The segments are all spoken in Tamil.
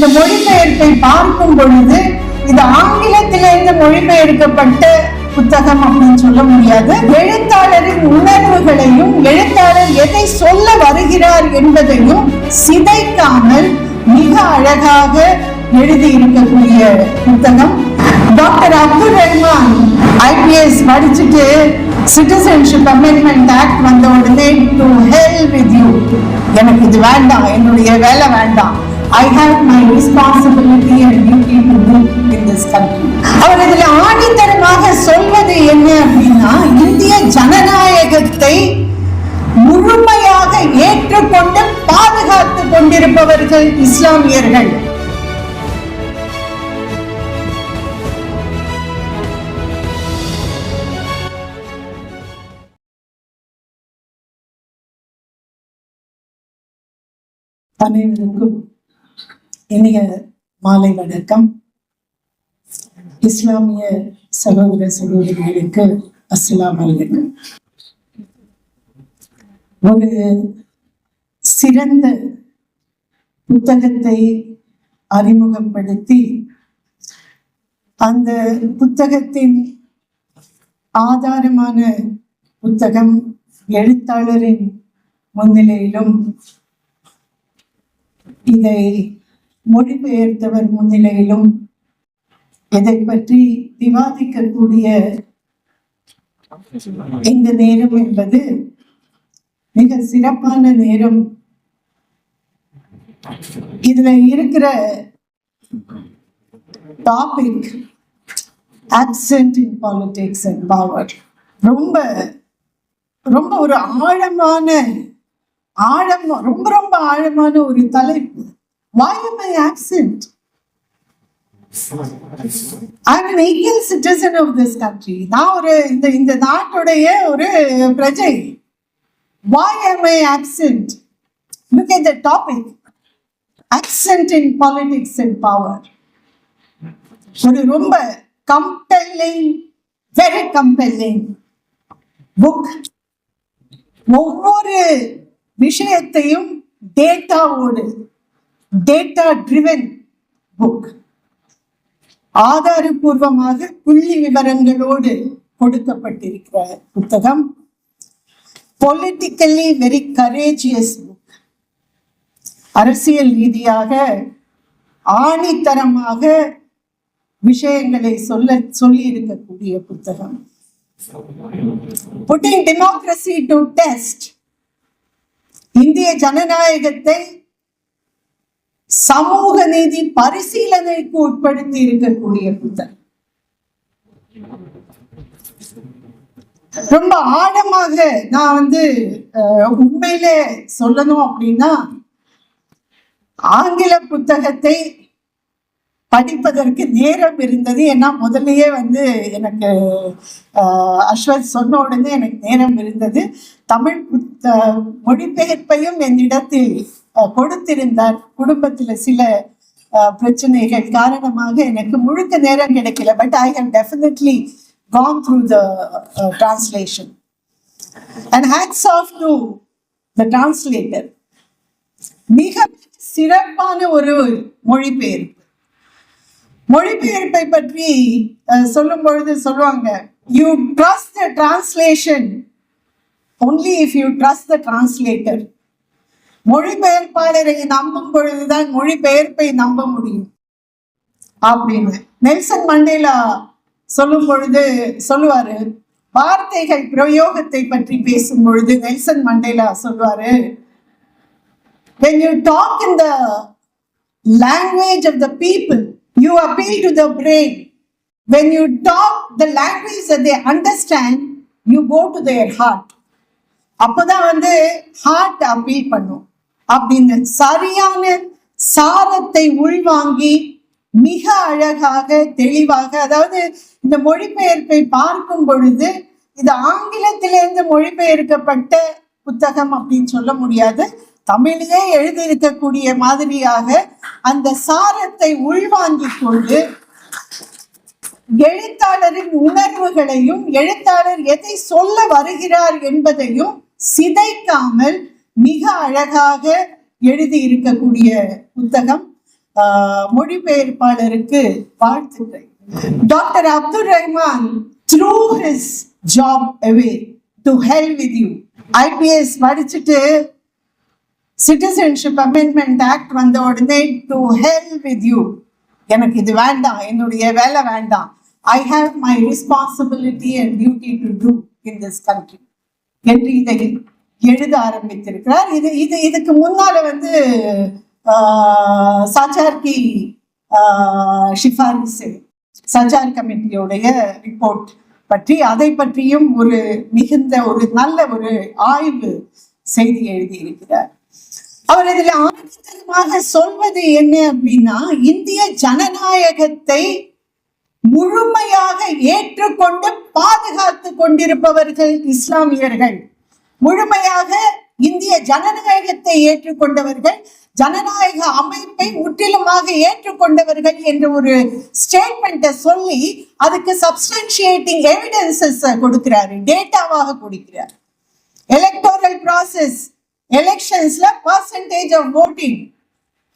இந்த மொழிபெயர்ப்பை பார்க்கும் பொழுது இது ஆங்கிலத்திலிருந்து மொழிபெயர்க்கப்பட்ட புத்தகம் அப்படின்னு சொல்ல முடியாது. எழுத்தாளரின் உணர்வுகளையும் எழுத்தாளர் எதை சொல்ல வருகிறார் என்பதையும் சிதைக்காமல் மிக அழகாக எழுதி இருக்கக்கூடிய புத்தகம். டாக்டர் அப்துல் ரஹ்மான் ஐபிஎஸ் படிச்சுட்டு சிட்டிசன்ஷிப் அமெண்ட்மெண்ட் ஆக்ட் வந்த உடனே டு ஹெல் வித் யூ எனக்கு இது வேண்டாம் என்னுடைய வேலை வேண்டாம். I have my responsibility and duty to do in this country அவர் இதுல ஆணித்தரமாக சொல்வது என்ன அப்படின்னா இந்திய ஜனநாயகத்தை முழுமையாக ஏற்றுக்கொண்டு பாதுகாத்துக் கொண்டிருப்பவர்கள் இஸ்லாமியர்கள். அனைவருக்கும் இனிய மாலை வணக்கம். இஸ்லாமிய சகோதர சகோதரிகளுக்கு அஸ்லாம் அலைக்கும் ஒரு சிறந்த புத்தகத்தை அறிமுகப்படுத்தி அந்த புத்தகத்தின் ஆதாரமான புத்தகம் எழுத்தாளரின் முன்னிலையிலும் இதை மொழிபெயர்த்தவர் முன்னிலையிலும் இதை பற்றி விவாதிக்கக்கூடிய இந்த நேரம் என்பது மிக சிறப்பான நேரம். இதுல இருக்கிற topic absent in politics and power ரொம்ப ரொம்ப ஒரு ஆழமான ஆழம் ரொம்ப ரொம்ப ஆழமான ஒரு தலைப்பு. Why am I absent I'm an equal citizen of this country நான் ஒரு இந்த இந்த நாட்டுடைய ஒரு பிரஜை why am I absent look at the topic absent in politics and power ஒரு ரொம்ப கம்பெல்லிங் வெரி கம்பெல்லிங் புக் ஒவ்வொரு விஷயத்தையும் டேட்டாவோடு டேட்டா ட்ரிவன் புக் ஆதாரபூர்வமாக புள்ளி விவரங்களோடு கொடுக்கப்பட்டிருக்கிற புத்தகம். பொலிட்டிக்கலி வெரி கரேஜியஸ் புக் அரசியல் ரீதியாக ஆணித்தரமாக விஷயங்களை சொல்ல சொல்லி இருக்கக்கூடிய புத்தகம். புட்டிங் டெமோக்ரஸி டு டெஸ்ட் இந்திய ஜனநாயகத்தை சமூக நீதி பரிசீலனைக்கு உட்படுத்தி இருக்கக்கூடிய புத்தகம் ரொம்ப ஆழமாக நான் வந்து அஹ், உண்மையிலே சொல்லணும் அப்படின்னா ஆங்கில புத்தகத்தை படிப்பதற்கு நேரம் இருந்தது. ஏன்னா முதல்லயே வந்து எனக்கு ஆஹ், அஸ்வத் சொன்ன உடனே எனக்கு நேரம் இருந்தது. தமிழ் புத்த மொழிபெயர்ப்பையும் என்னிடத்தில் கொடுத்திருந்தார் குடும்பத்துல சில பிரச்சனைகள் காரணமாக எனக்கு முழுக்க நேரம் கிடைக்கல. But I have definitely gone through the translation and and of to the translator மிக சிறப்பான ஒரு மொழிபெயர்ப்பு. மொழிபெயர்ப்பை பற்றி சொல்லும் பொழுது சொல்லுவாங்க you trust the translation only if you trust the translator மொழிபெயர்ப்பாளரை நம்பும் பொழுதுதான் மொழிபெயர்ப்பை நம்ப முடியும் அப்படின்னு நெல்சன் மண்டேலா சொல்லும் பொழுது சொல்லுவாரு வார்த்தைகள் பிரயோகத்தை பற்றி பேசும் பொழுது நெல்சன் மண்டேலா சொல்வாரு when you talk in the language of the people, you appeal to the brain. When you talk the language that they understand, you go to their heart. அப்போதான் வந்து ஹார்ட் அப்பீல் பண்ணும் அப்படின்னு சரியான சாரத்தை உள்வாங்கி மிக அழகாக தெளிவாக அதாவது இந்த மொழிபெயர்ப்பை பார்க்கும் பொழுது இது ஆங்கிலத்திலிருந்து மொழிபெயர்க்கப்பட்ட புத்தகம் அப்படின்னு சொல்ல முடியாது. தமிழிலே எழுதியிருக்கக்கூடிய மாதிரியாக அந்த சாரத்தை உள்வாங்கிக் கொண்டு எழுத்தாளரின் உணர்வுகளையும் எழுத்தாளர் எதை சொல்ல வருகிறார் என்பதையும் சிதைக்காமல் மிக அழகாக எழுதி இருக்கக்கூடிய புத்தகம் மொழிபெயர்ப்பாளருக்கு வாழ்த்துக்கள். Doctor Abdul Rahman through his job away to hell with you IPS படிச்சுட்டு சிட்டிசன்ஷிப் அமெண்ட்மெண்ட் ஆக்ட் வந்த உடனே டு ஹெல் வித் யூ எனக்கு இது வேண்டாம் என்னுடைய வேலை வேண்டாம். I have my responsibility and duty to do in this country என்று இதை எழுத ஆரம்பித்திருக்கிறார். இது இது இதுக்கு முன்னால வந்து ஆஹ், ஷிஃபாரிசு ஆஹ், கமிட்டியோடைய ரிப்போர்ட் பற்றி அதை பற்றியும் ஒரு மிகுந்த ஒரு நல்ல ஒரு ஆய்வு செய்தி எழுதியிருக்கிறார். அவர் இதில் ஆணித்தரமாக சொல்வது என்ன அப்படின்னா இந்திய ஜனநாயகத்தை முழுமையாக ஏற்றுக்கொண்டு பாதுகாத்து கொண்டிருப்பவர்கள் இஸ்லாமியர்கள். முழுமையாக இந்திய ஜனநாயகத்தை ஏற்றுக்கொண்டவர்கள் ஜனநாயக அமைப்பை முற்றிலுமாக ஏற்றுக்கொண்டவர்கள் என்ற ஒரு ஸ்டேட்மெண்ட்டை சொல்லி அதுக்கு சப்ஸ்டன்ஷியேட்டிங் எவிடன்சஸ் கொடுக்கிறாரு டேட்டாவாக கொடுக்கிறார். எலக்டோரல் ப்ராசஸ் எலெக்ஷன்ஸ்ல பர்சன்டேஜ் ஆஃப் ஓட்டிங்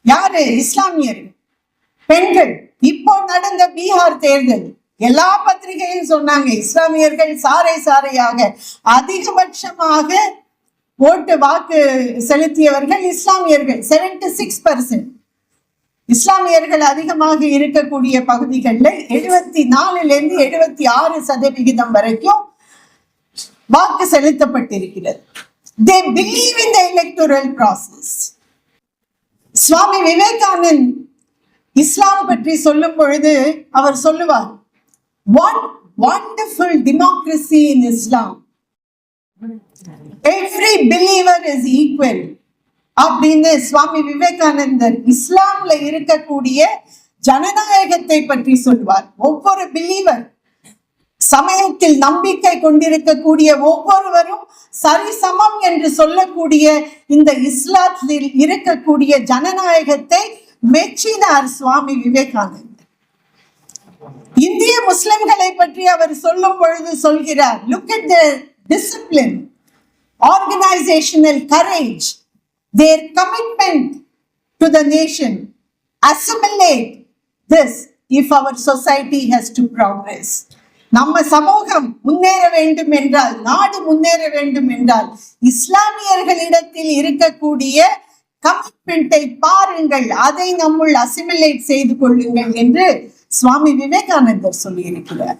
யாரு? இஸ்லாமியர் பெண்கள். இப்போ நடந்த பீகார் தேர்தல். எல்லா பத்திரிகையும் சொன்னாங்க இஸ்லாமியர்கள் சாறை சாறையாக அதிகபட்சமாக ஓட்டு வாக்கு செலுத்தியவர்கள் இஸ்லாமியர்கள் 76% சிக்ஸ் பர்சன்ட் இஸ்லாமியர்கள் அதிகமாக இருக்கக்கூடிய பகுதிகளில் எழுபத்தி நாலுல இருந்து எழுபத்தி ஆறு சதவிகிதம் வரைக்கும் வாக்கு செலுத்தப்பட்டிருக்கிறது. They believe in the electoral process Swami Vivekanand Islam பற்றி சொல்லும் பொழுது அவர் சொல்லுவார் What wonderful democracy in Islam every believer is equal அப்படின்னு சுவாமி விவேகானந்தர் இஸ்லாம்ல இருக்கக்கூடிய ஜனநாயகத்தை பற்றி சொல்வார். ஒவ்வொரு பிலீவர் சமயத்தில் நம்பிக்கை கொண்டிருக்கக்கூடிய ஒவ்வொருவரும் சரிசமம் என்று சொல்லக்கூடிய இந்த இஸ்லாத்தில் இருக்கக்கூடிய ஜனநாயகத்தை மெச்சினார் சுவாமி விவேகானந்தர். இந்திய முஸ்லிம்களை பற்றி அவர் சொல்லும் பொழுது சொல்கிறார் look at their discipline organisational courage their commitment to the nation assimilate this if our society has to progress. நம்ம சமூகம் முன்னேற வேண்டும் என்றால் நாடு முன்னேற வேண்டும் என்றால் இஸ்லாமியர்களிடத்தில் இருக்கக்கூடிய கமிட்மெண்ட்டை பாருங்கள் அதை நம்முள் அசிமிலேட் செய்து கொள்ளுங்கள் என்று சுவாமி விவேகானந்தர் சொல்லியிருக்கிறார்.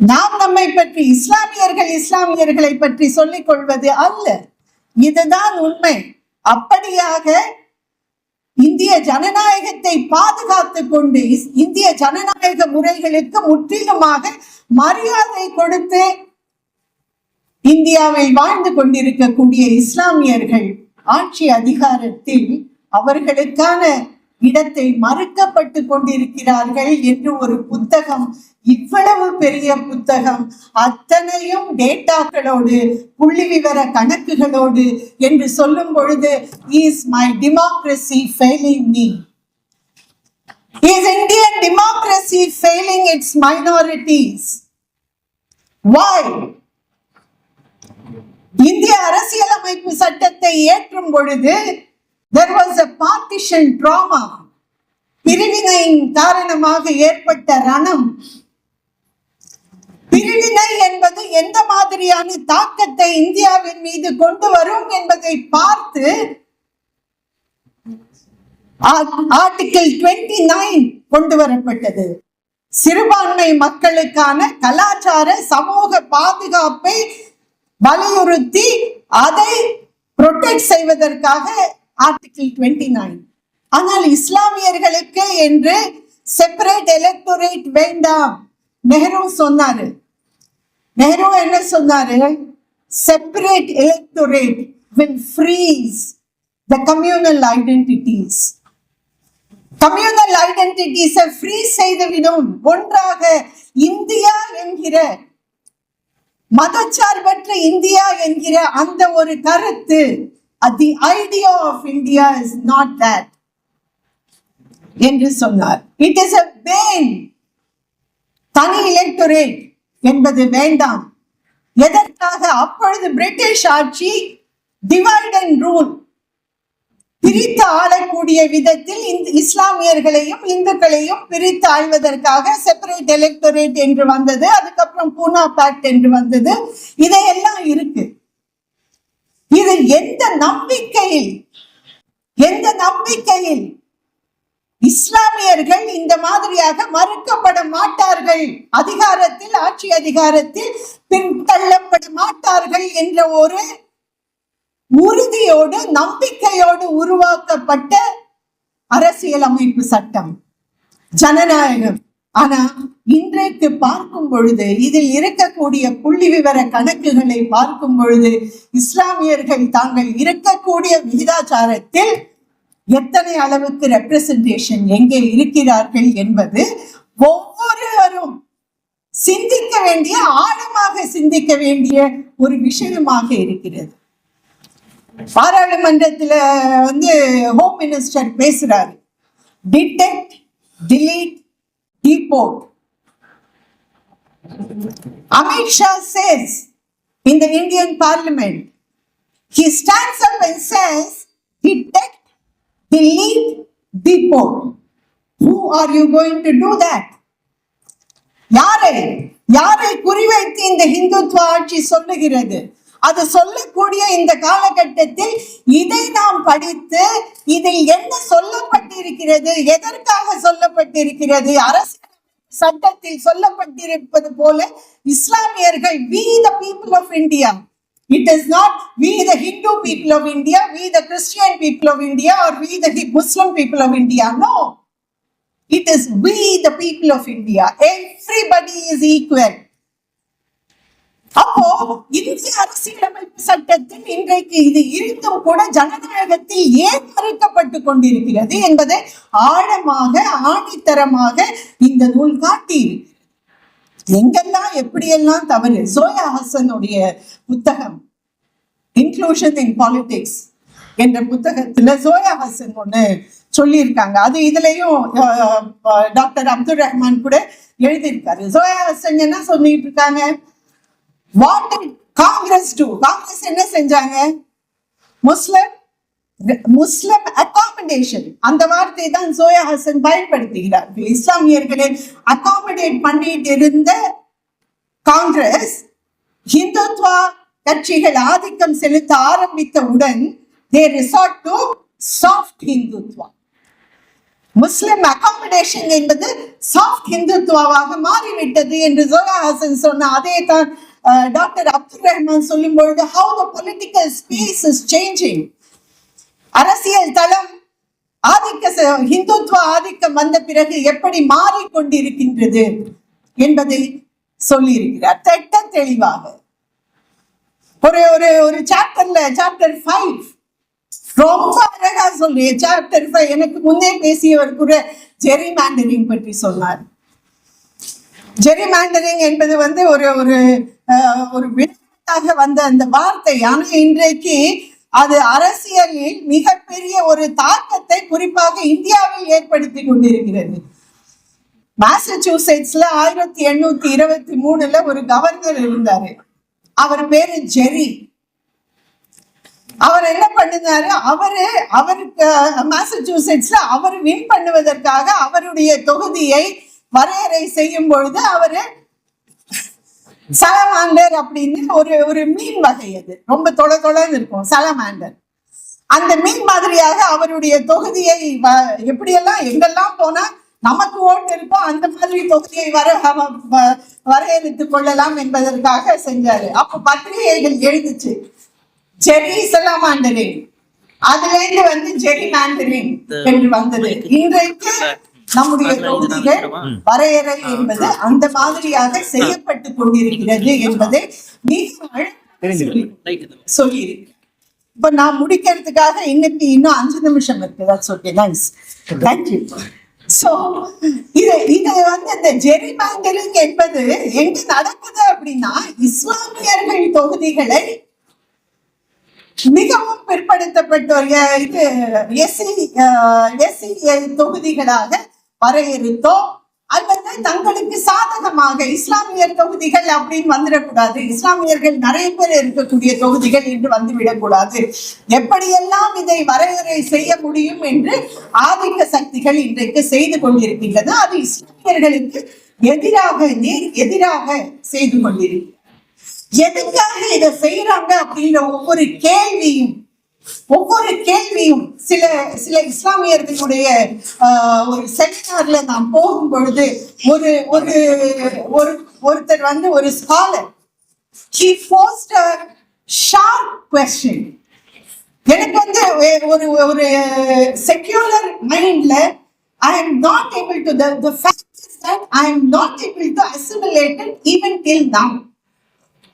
நாம் நம்மை பற்றி இஸ்லாமியர்கள் இஸ்லாமியர்களை பற்றி சொல்லிக் கொள்வது அல்ல. இதுதான் உண்மை. அப்படியாக இந்திய ஜனநாயகத்தை பாதுகாத்துக் கொண்டு இந்திய ஜனநாயக முறைகளுக்கு முற்றிலுமாக மரியாதை கொடுத்து இந்தியாவில் வாழ்ந்து கொண்டிருக்கக்கூடிய இஸ்லாமியர்கள் ஆட்சி அதிகாரத்தில் அவர்களுக்கான இடத்தை மறுக்கப்பட்டு கொண்டிருக்கிறார்கள் என்று ஒரு புத்தகம் இவ்வளவு பெரிய புத்தகம். அத்தனையும் டேட்டாக்களோடு புள்ளி விவர கணக்குகளோடு என்று சொல்லும் பொழுது is my democracy failing me is Indian democracy failing its minorities why இந்திய அரசியலமைப்பு சட்டத்தை ஏற்றும் பொழுது there was a partition trauma பிரிவினையின் காரணமாக ஏற்பட்ட ரணம். பிரிவினை என்பது எந்த மாதிரியான தாக்கத்தை இந்தியாவின் மீது கொண்டு வரும் என்பதை பார்த்து ஆர்டிகிள் 29 நைன் கொண்டு வரப்பட்டது. சிறுபான்மை மக்களுக்கான கலாச்சார சமூக பாதுகாப்பை வலியுறுத்தி அதை புரொடெக்ட் செய்வதற்காக ஆர்டிகிள் 29 நைன் ஆனால் இஸ்லாமியர்களுக்கு என்று செப்பரேட் எலக்டோரேட் வேண்டாம். நெஹ்ரு சொன்னாரு. நெஹ்ரு என்ன சொன்னாரு? Separate electorate will freeze the communal identities communal ஐடென்டிட்டிஸை free செய்துவிடும். ஒன்றாக இந்தியா என்கிற மதச்சார்பற்ற இந்தியா என்கிற அந்த ஒரு கருத்து the idea of India is not that என்று சொன்னார். இட் இஸ் அ பேன் தனி எலக்டோரேட் என்பது வேண்டாம். எதற்காக? அப்பொழுது பிரிட்டிஷ் ஆட்சி டிவைட் அண்ட் ரூல் பிரித்து ஆளக்கூடிய விதத்தில் இஸ்லாமியர்களையும் இந்துக்களையும் பிரித்து ஆள்வதற்காக செப்பரேட் எலெக்டரேட் என்று வந்தது. அதுக்கப்புறம் பூனா பேக்ட் என்று வந்தது. இதையெல்லாம் இருக்கு. இது எந்த நம்பிக்கையில் எந்த நம்பிக்கையில் இஸ்லாமியர்கள் இந்த மாதிரியாக மறுக்கப்பட மாட்டார்கள்? அதிகாரத்தில் ஆட்சி அதிகாரத்தில் பின்தள்ளப்பட மாட்டார்கள் என்ற ஒரு உறுதியோடு நம்பிக்கையோடு உருவாக்கப்பட்ட அரசியலமைப்பு சட்டம். ஜனநாயகம். ஆனா இன்றைக்கு பார்க்கும் பொழுது இதில் இருக்கக்கூடிய புள்ளி விவர கணக்குகளை பார்க்கும் பொழுது இஸ்லாமியர்கள் தாங்கள் இருக்கக்கூடிய விகிதாச்சாரத்தில் எத்தனை அளவுக்கு ரெப்ரசன்டேஷன் எங்கே இருக்கிறார்கள் என்பது ஒவ்வொருவரும் சிந்திக்க வேண்டிய ஆழமாக சிந்திக்க வேண்டிய ஒரு விஷயமாக இருக்கிறது. பாராளுமன்றத்துல வந்து ஹோம் மினிஸ்டர் பேசுறாரு. Detect delete deport Amit Shah says in the Indian parliament, he stands up and says, detect, delete, deport. Who are you going to do that? யாரை யாரை குறிவைத்து இந்த இந்துத்துவ ஆட்சி சொல்லுகிறது அது சொல்லக்கூடிய இந்த காலகட்டத்தில் இதை நாம் படித்து இதில் என்ன சொல்லப்பட்டிருக்கிறது எதற்காக சொல்லப்பட்டிருக்கிறது அரசு சட்டத்தில் சொல்லப்பட்டிருப்பது போல இஸ்லாமியர்கள் we the people of India it is not we the Hindu people of India we the Christian people of India or we the Muslim people of India no it is we the people of India everybody is equal அப்போ இந்திய அரசியலமைப்பு சட்டத்தில் இன்றைக்கு இது இருந்தும் கூட ஜனநாயகத்தில் ஏன் மறுக்கப்பட்டு கொண்டிருக்கிறது என்பதை ஆழமாக ஆணித்தரமாக இந்த நூல் காட்டி எங்கெல்லாம் எப்படியெல்லாம் தவறு? சோயா ஹசனுடைய புத்தகம் இன்க்ளூஷன் இன் பாலிடிக்ஸ் என்ற புத்தகத்துல சோயா ஹசன் ஒண்ணு சொல்லியிருக்காங்க. அது இதுலயும் டாக்டர் அப்துல் ரஹ்மான் கூட எழுதியிருக்காரு. சோயா ஹசன் என்ன சொல்லிட்டு இருக்காங்க? What Congress two? காங்கிரஸ் என்ன செஞ்சாங்க? முஸ்லிம் முஸ்லிம் அகாமடேஷன் அந்த வார்த்தை தான் சோயா ஹசன் பயன்படுத்துகிறார். இஸ்லாமியர்களை அகாமடேட் பண்ணிட்டு இருந்த காங்கிரஸ் ஹிந்துத்வா கட்சிகள் ஆதிக்கம் செலுத்த ஆரம்பித்தவுடன் they resort to soft Hindutva Muslim accommodation என்பது சாஃப்ட் ஹிந்துத்துவாவாக மாறிவிட்டது என்று சோயா ஹசன் சொன்ன அதே தான் டாக்டர் அப்துல் ரஹ்மான் சொல்லும் பொழுது how the political space is changing அரசியல் தளம் ஆதிக்க இந்துத்துவ ஹிந்துத்துவ ஆதிக்கம் வந்த பிறகு எப்படி மாறிக்கொண்டிருக்கின்றது என்பதை சொல்லியிருக்கிறார். திட்ட தெளிவாக. ஒரு ஒரு ஒரு சாப்டர்ல சாப்டர் ஃபைவ் ரொம்ப அழகா சொல்லி சாப்டர் ஃபைவ் எனக்கு முன்னே பேசியவர் கூட ஜெரி மேண்டரிங் பற்றி சொன்னார். ஜெரி மேண்டரிங் என்பது வந்து ஒரு ஒரு ஒரு விளையாட்டாக வந்த அந்த வார்த்தை. ஆனால் இன்றைக்கு அது அரசியலில் மிகப்பெரிய ஒரு தாக்கத்தை குறிப்பாக இந்தியாவில் ஏற்படுத்தி கொண்டிருக்கிறது. மாசச்சூசெட்ஸ்ல ஆயிரத்தி எண்ணூத்தி இருபத்தி மூணுல ஒரு கவர்னர் இருந்தாரு. அவர் பேரு ஜெரி. அவர் என்ன பண்ணினாரு? அவரு அவருக்கு மாசச்சூசெட்ஸ்ல அவர் வின் பண்ணுவதற்காக அவருடைய தொகுதியை வரையறை செய்யும் பொழுது அவரு சலமாண்டர் அப்படின்னு ஒரு ஒரு மீன் வகை அது. ரொம்ப தொலை தொலைன்னு இருக்கும் சலமாண்டர். அந்த மீன் மாதிரியாக அவருடைய தொகுதியை எப்படியெல்லாம் எங்கெல்லாம் போனா நமக்கு ஓட்டு இருக்கோ அந்த மாதிரி தொகுதியை வர வரையறுத்துக் கொள்ளலாம் என்பதற்காக செஞ்சாரு. அப்ப பத்திரிகைகள் எழுதுச்சு ஜெரி சலாமாண்டரின் அதுல இருந்து வந்து ஜெரி மாண்டரின் என்று வந்தது. இன்றைக்கு நம்முடைய தொகுதிகள் வரையறை என்பது அந்த மாதிரியாக செய்யப்பட்டு கொண்டிருக்கிறது என்பதை மிக சொல்லி- இப்ப நான் முடிக்கிறதுக்காக இன்னைக்கு இன்னும் அஞ்சு நிமிஷம் இருக்கு that's okay nice thank you so இது இது வந்து இந்த ஜெரிமாண்டரிங் என்பது எங்க நடக்குது அப்படின்னா இஸ்லாமியர்கள் தொகுதிகளை மிகவும் பிற்படுத்தப்பட்டோர் அஹ், இது எஸ்சி எஸ்சி தொகுதிகளாக வரையறுத்தோம் அல்லது தங்களுக்கு சாதகமாக இஸ்லாமியர் தொகுதிகள் அப்படின்னு வந்துடக்கூடாது. இஸ்லாமியர்கள் நிறைய பேர் இருக்கக்கூடிய தொகுதிகள் என்று வந்துவிடக்கூடாது. எப்படியெல்லாம் இதை வரையறை செய்ய முடியும் என்று ஆதிக்க சக்திகள் இன்றைக்கு செய்து கொண்டிருக்கின்றது அது இஸ்லாமியர்களுக்கு எதிராக எதிராக செய்து கொண்டிருக்கிறது. எதுக்காக இதை செய்யறாங்க அப்படின்ற ஒவ்வொரு கேள்வியும் ஒவ்வொரு கேள்வியும் சில சில இஸ்லாமியர்களுடைய ஒரு செமினார்ல நான் போகும் பொழுது ஒரு ஒரு ஒரு ஒருத்தர் வந்து ஒரு scholar he posed a sharp எனக்கு வந்து ஒரு ஒரு செக்யூலர் மைண்ட்ல I am not able to the fact that I am not able to assimilated even till now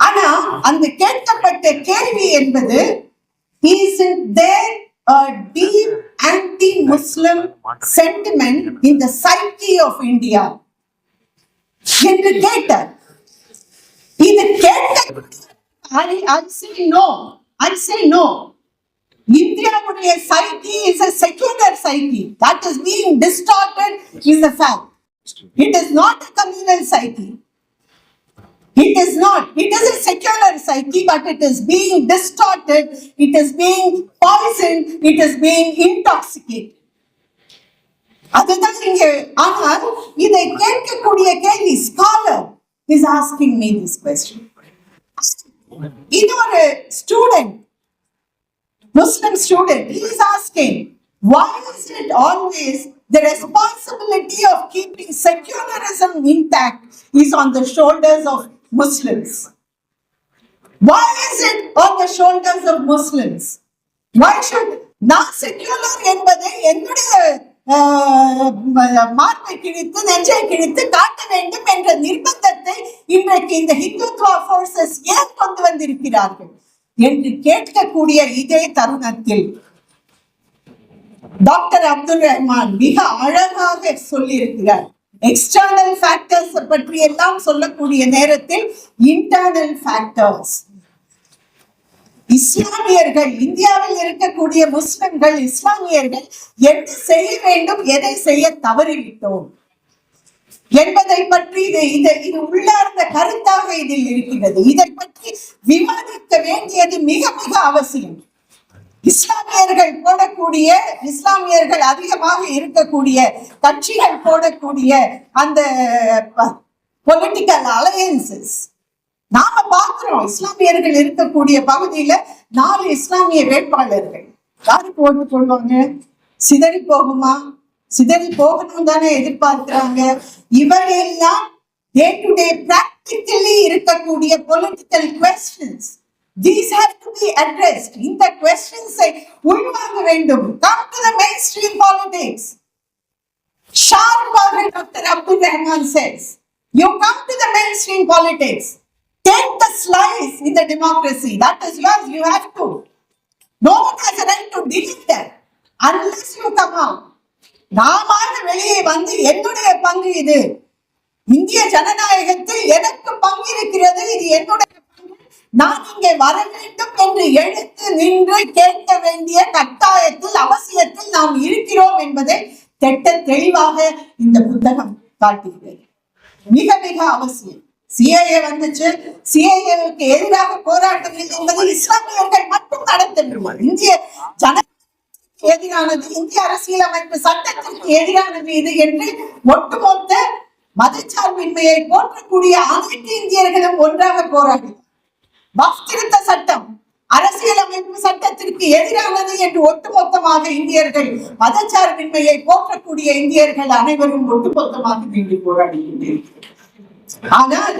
ஆனா அந்த கேட்கப்பட்ட கேள்வி என்பது is it there a deep anti-Muslim sentiment in the psyche of India? என்று கேட்டார் இது கேட்ட I, I say no. I say no. இந்தியாவுடைய psyche is a secular psyche that is being distorted is a fact. It is not a communal psyche. It is not. It is a secular psyche, but it is being distorted, it is being poisoned, it is being intoxicated. அதுதான் இங்க ஆனால் இதை கேட்கக்கூடிய கேள்வி scholar is asking me this question இது ஒரு student Muslim student is asking why is it always the responsibility of keeping secularism intact is on the shoulders of Muslims? Why is it on the shoulders of Muslims? Why should நான் செக்யூலர் என்பதை என்னுடைய மார்பை கிழித்து நெஞ்சை கிழித்து காட்ட வேண்டும் என்ற நிர்பந்தத்தை இன்றைக்கு இந்த ஹிந்துத்வா போர்சஸ் ஏன் கொண்டு வந்திருக்கிறார்கள் என்று கேட்கக்கூடிய இதே தருணத்தில் டாக்டர் அப்துல் ரஹ்மான் மிக அழகாக சொல்லியிருக்கிறார் எக்ஸ்டர்னல் ஃபேக்டர்ஸ் பற்றி எல்லாம் சொல்லக்கூடிய நேரத்தில் இன்டர்னல் ஃபேக்டர்ஸ் இஸ்லாமியர்கள் இந்தியாவில் இருக்கக்கூடிய முஸ்லிம்கள் இஸ்லாமியர்கள் என்ன செய்ய வேண்டும் எதை செய்ய தவறிவிட்டோம்? என்பதை பற்றி இது இது இது உள்ளார்ந்த கருத்தாக இதில் இருக்கிறது. இதை பற்றி விவாதிக்க வேண்டியது மிக மிக அவசியம். இஸ்லாமியர்கள் போடக்கூடிய இஸ்லாமியர்கள் அதிகமாக இருக்கக்கூடிய கட்சிகள் போடக்கூடிய அந்த பொலிட்டிக்கல் அலையன்சஸ் நாம பாக்குறோம் இஸ்லாமியர்கள் இருக்கக்கூடிய பகுதியில நாலு இஸ்லாமிய வேட்பாளர்கள். யாரு போட்டு போடுவாங்க? சிதறி போகுமா? சிதறி போகணும் தானே எதிர்பார்க்கிறாங்க. இவையெல்லாம் டே டு டே பிராக்டிக்கலி இருக்கக்கூடிய political questions these have to be addressed. இந்த கொஸ்டின்ஸை உள்வாங்க வேண்டும் come to the mainstream politics ஷார்ப்பாக doctor Abdul Rahman says you come to the mainstream politics take the slice in the democracy that is yours you have to no one has right to delete that unless you come out நாமாக வெளியே வந்து என்னுடைய பங்கு இது இந்திய ஜனநாயகத்தில் எனக்கு பங்கு இருக்கிறது இது என்னுடைய நான் இங்கே வர வேண்டும் என்று எழுத்து நின்று கேட்க வேண்டிய கட்டாயத்தில் அவசியத்தில் நாம் இருக்கிறோம் என்பதை திட்ட தெளிவாக இந்த புத்தகம் காட்டுகிறது. மிக மிக அவசியம். சிஏஏ வந்துச்சு. சிஏஏவுக்கு எதிராக போராட்டங்கள் என்பது இஸ்லாமியர்கள் மட்டும் நடத்தினர் இந்திய ஜன எதிரானது இந்திய அரசியலமைப்பு சட்டத்திற்கு எதிரானது இது என்று ஒட்டுமொத்த மதச்சார்பின்மையை போற்றக்கூடிய அனைத்து இந்தியர்களும் ஒன்றாக போராடி வக்ஃப் திருத்த சட்டம் அரசியலமைப்பு சட்டத்திற்கு எதிரானது என்று ஒட்டுமொத்தமாக இந்தியர்கள் மதச்சார்பின்மையை போற்றக்கூடிய இந்தியர்கள் அனைவரும் ஒட்டுமொத்தமாக நின்று போராடுகின்றனர் ஆனால்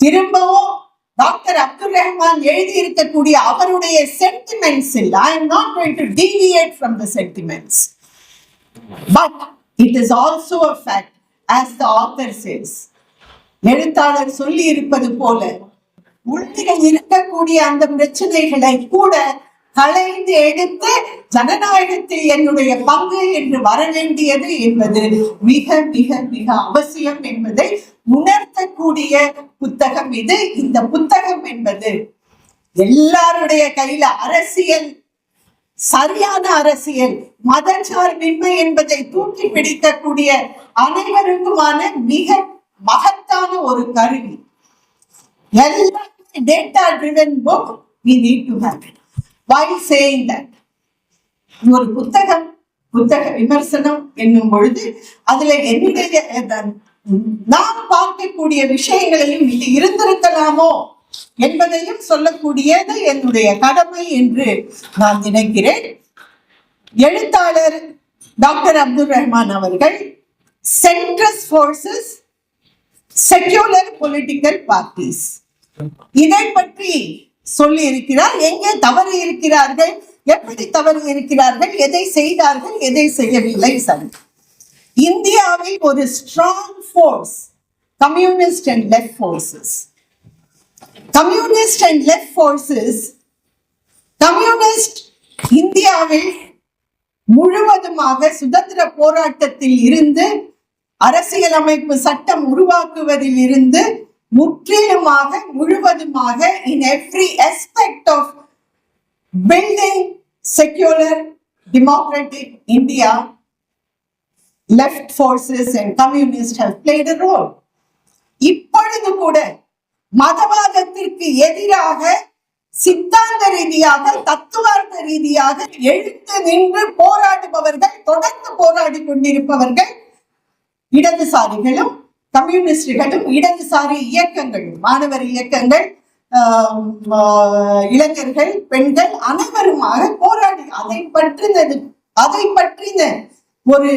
திரும்பவும் டாக்டர் அப்துல் ரஹ்மான் எழுதி இருக்கக்கூடிய அவருடைய sentiments I am not going to deviate from the sentiments but it is also a fact as the author says எழுத்தாளர் சொல்லி இருப்பது போல உள்ளே இருக்கக்கூடிய அந்த பிரச்சனைகளை கூட களைந்து எடுத்து ஜனநாயகத்தில் என்னுடைய பங்கு என்று வர வேண்டியது என்பது மிக மிக மிக அவசியம் என்பதை உணர்த்தக்கூடிய புத்தகம் இது. இந்த புத்தகம் என்பது எல்லாருடைய கையில அரசியல் சரியான அரசியல் மதச்சார்பின்மை என்பதை தூக்கி பிடிக்கக்கூடிய அனைவருக்குமான மிக மகத்தான ஒரு கருவி. எல்லா data driven book we need to have it. While saying that ஒரு புத்தகம் புத்தக விமர்சனம் என்னும் பொழுது அதுல என்னுடைய நாம் பார்க்கக்கூடிய விஷயங்களையும் இது இருந்திருக்கலாமோ என்பதையும் சொல்லக்கூடியது என்னுடைய கடமை என்று நான் நினைக்கிறேன். எழுத்தாளர் டாக்டர் அப்துல் ரஹ்மான் அவர்கள் centrist forces secular political parties இதை பற்றி சொல்லி இருக்கிறார் எங்கே தவறு இருக்கிறார்கள்? எப்படி தவறு இருக்கிறார்கள்? எதை செய்தார்கள்? எதை செய்யவில்லை? சரி. இந்தியாவில் ஒரு strong force communist and left forces communist and left forces communist இந்தியாவில் முழுவதுமாக சுதந்திர போராட்டத்தில் இருந்து அரசியலமைப்பு சட்டம் உருவாக்குவதில் இருந்து முற்றிலுமாக முழுவதுமாக in every aspect of building secular democratic India, left forces and communists have played a role. இப்பொழுது கூட மதவாதத்திற்கு எதிராக சித்தாந்த ரீதியாக தத்துவார்த்த ரீதியாக எழுத்து நின்று போராடுபவர்கள் தொடர்ந்து போராடி கொண்டிருப்பவர்கள் இடதுசாரிகளும் கம்யூனிஸ்டுகளும் இடதுசாரி இயக்கங்கள் மாணவர் இயக்கங்கள் இளைஞர்கள் பெண்கள் அனைவருமாக போராடி அதை பற்றினது அதை பற்றின ஒரு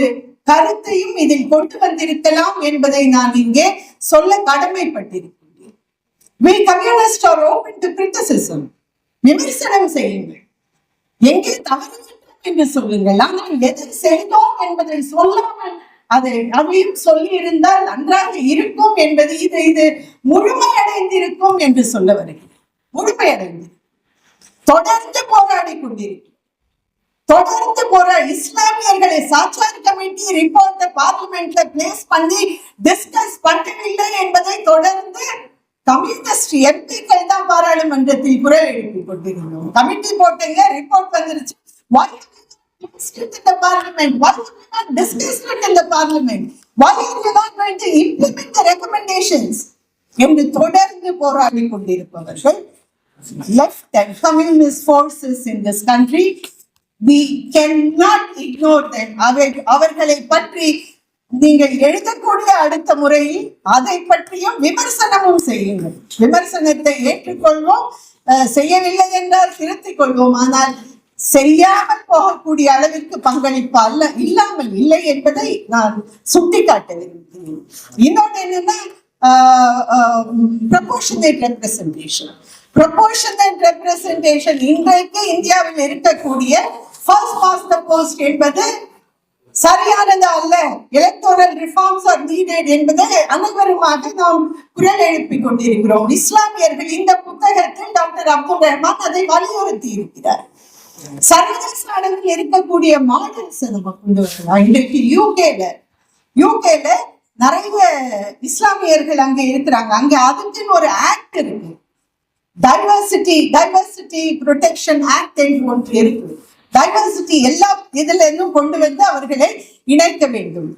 கருத்தையும் இதில் கொண்டு வந்திருக்கலாம் என்பதை நான் இங்கே சொல்ல கடமைப்பட்டிருக்கின்றேன். We communists are open to criticism? விமர்சனம் செய்யுங்கள். எங்கே தவறு என்று சொல்லுங்கள். ஆனால் எதை செய்தோம் என்பதை சொல்லாமல் அது அதையும் சொல்லி இருந்தால் நன்றாக இருக்கும் என்பது இது இது முழுமையடைந்திருக்கும் என்று சொல்ல வருகிறேன். முழுமையடைந்து தொடர்ந்து போராடி கொண்டிருக்கும் தொடர்ந்து போற இஸ்லாமியர்களை சாச்சார் கமிட்டி ரிப்போர்ட் பார்லிமெண்ட்ல பிளேஸ் பண்ணி டிஸ்கஸ் பண்ணவில்லை என்பதை தொடர்ந்து கம்யூனிஸ்ட் எம்பிக்கள் தான் பாராளுமன்றத்தில் குரல் எழுப்பி கொண்டிருந்தோம். கமிட்டி போட்டீங்க ரிப்போர்ட் வந்துருச்சு. Why have you not discussed it in the parliament? Why have you not discussed it in the parliament? Why are you not going to implement the recommendations? என்று தொடர்ந்து போராடி கொண்டிருப்பவர்கள் left and communist forces in this country we cannot ignore them அவர் அவர்களை பற்றி நீங்கள் எழுதக்கூடிய அடுத்த முறையில் அதை பற்றியும் விமர்சனமும் செய்யுங்கள் விமர்சனத்தை ஏற்றுக்கொள்வோம் அஹ், செய்யவில்லை என்றால் திருத்திக் கொள்வோம் ஆனால் செய்யாமல் போகக்கூடிய அளவிற்கு பங்களிப்பு அல்ல இல்லாமல் இல்லை என்பதை நான் சுட்டிக்காட்ட விரும்புகிறேன். இன்னொன்று என்னன்னா ப்ரொபோஷனேட் ரெப்ரசன்டேஷன் ப்ரொபோஷனேட் ரெப்ரசன்டேஷன் இன்றைக்கு இந்தியாவில் இருக்கக்கூடிய ஃபர்ஸ்ட் மாஸ்டர் போஸ்ட் என்பது சரியானது அல்ல. எலக்டோரல் ரிஃபார்ம்ஸ் ஆர் நீடட் என்பதை அனைவருமாக நாம் குரல் எழுப்பிக் கொண்டிருக்கிறோம். இஸ்லாமியர்கள் இந்த புத்தகத்தில் டாக்டர் அப்துல் ரஹ்மான் அதை வலியுறுத்தி இருக்கிறார் சர்வதேச அளவில் இருக்கக்கூடிய மாடல்ஸ் நம்ம கொண்டு வரலாம் இன்றைக்கு யூகேல யூகேல நிறைய இஸ்லாமியர்கள் அங்க இருக்கிறாங்க. அங்க அதுக்குன்னு ஒரு ஆக்ட் இருக்கு. டைவர்சிட்டி டைவர்சிட்டி ப்ரொடெக்ஷன் ஆக்ட் என்று ஒன்று இருக்கு. டைவர்சிட்டி எல்லா இதுல இருந்தும் கொண்டு வந்து அவர்களை இணைக்க வேண்டும்.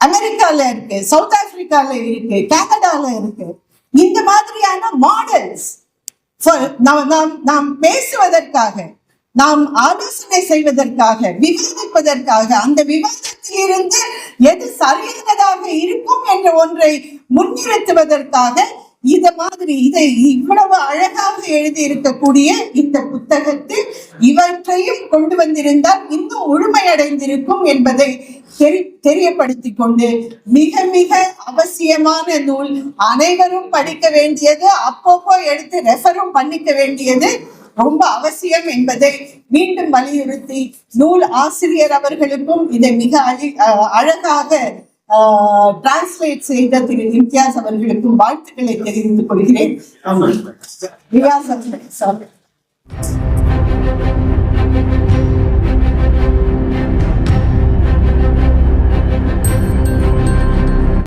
அமெரிக்கால இருக்கு சவுத் ஆப்பிரிக்கால இருக்கு கனடால இருக்கு. இந்த மாதிரியான மாடல்ஸ் நாம் நாம் நாம் பேசுவதற்காக நாம் ஆலோசனை செய்வதற்காக விவாதிப்பதற்காக அந்த விவாதத்திலிருந்து எது சரியானதாக இருக்கும் என்ற ஒன்றை முன்னிறுத்துவதற்காக இத மாதிரி இதை இவ்வளவு அழகாக எழுதி இருக்கக்கூடிய இந்த புத்தகத்தில் இவற்றையும் கொண்டு வந்திருந்தால் இன்னும் முழுமையடைந்திருக்கும் என்பதை தெரி தெரியப்படுத்திக் கொண்டு மிக மிக அவசியமான நூல். அனைவரும் படிக்க வேண்டியது அப்பப்போ எடுத்து ரெஃபரும் பண்ணிக்க வேண்டியது ரொம்ப அவசியம் என்பதை மீண்டும் வலியுறுத்தி நூல் ஆசிரியர் அவர்களுக்கும் இதை மிக அழி- அஹ் அழகாக டிரான்ஸ்லேட் செய்த திரு இம்தியாஸ் அவர்களுக்கும் வாழ்த்துக்களை தெரிவித்துக் கொள்கிறேன்.